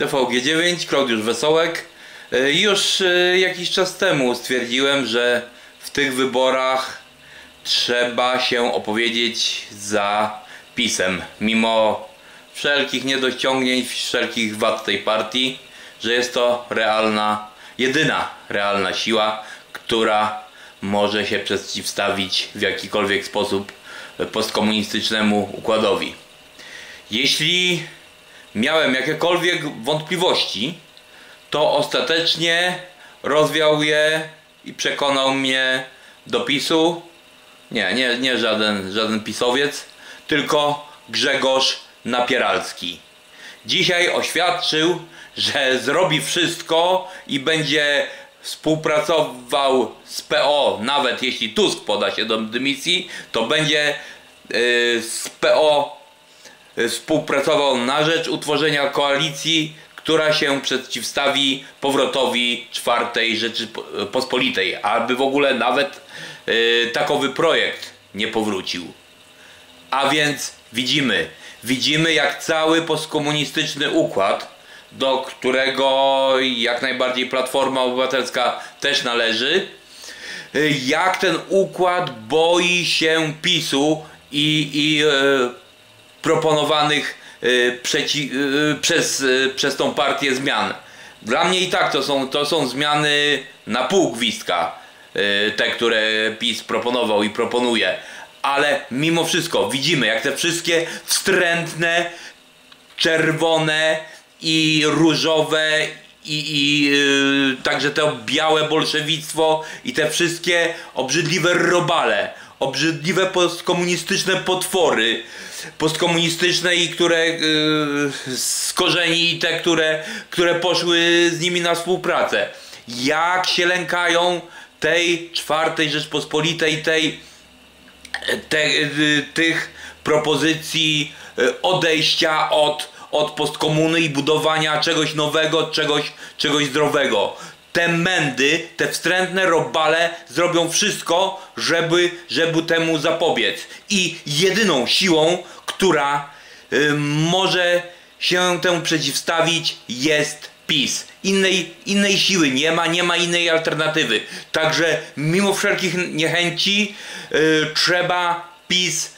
TVG9, Klaudiusz Wesołek. E, Już e, jakiś czas temu stwierdziłem, że w tych wyborach trzeba się opowiedzieć za pisem, mimo wszelkich niedociągnięć, wszelkich wad tej partii, że jest to realna, jedyna realna siła, która może się przeciwstawić w jakikolwiek sposób postkomunistycznemu układowi. Jeśli miałem jakiekolwiek wątpliwości, to ostatecznie rozwiał je i przekonał mnie do PiSu. Nie, nie, nie żaden, żaden pisowiec, tylko Grzegorz Napieralski. Dzisiaj oświadczył, że zrobi wszystko i będzie współpracował z PO, nawet jeśli Tusk poda się do dymisji, to będzie yy, z PO współpracował na rzecz utworzenia koalicji, która się przeciwstawi powrotowi czwartej Rzeczypospolitej, aby w ogóle nawet yy, takowy projekt nie powrócił. A więc widzimy, widzimy jak cały postkomunistyczny układ, do którego jak najbardziej Platforma Obywatelska też należy, y, jak ten układ boi się PiSu i, i proponowanych e, przeci, e, przez, e, przez tą partię zmian. Dla mnie i tak to są, to są zmiany na pół gwizdka, te, które PiS proponował i proponuje. Ale mimo wszystko widzimy, jak te wszystkie wstrętne, czerwone i różowe i, i yy, także to białe bolszewictwo i te wszystkie obrzydliwe robale, obrzydliwe postkomunistyczne potwory, postkomunistyczne i które yy, z korzeni i te, które, które poszły z nimi na współpracę. Jak się lękają tej czwartej Rzeczpospolitej, tej te, y, tych propozycji y, odejścia od, od postkomuny i budowania czegoś nowego, czegoś, czegoś zdrowego. Te mędy, te wstrętne robale zrobią wszystko, żeby, żeby temu zapobiec. I jedyną siłą, która y, może się temu przeciwstawić jest PiS. Innej, innej siły nie ma, nie ma innej alternatywy. Także mimo wszelkich niechęci yy, trzeba PiS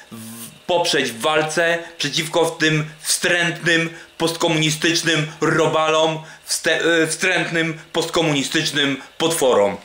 poprzeć w walce przeciwko tym wstrętnym, postkomunistycznym robalom, yy, wstrętnym, postkomunistycznym potworom.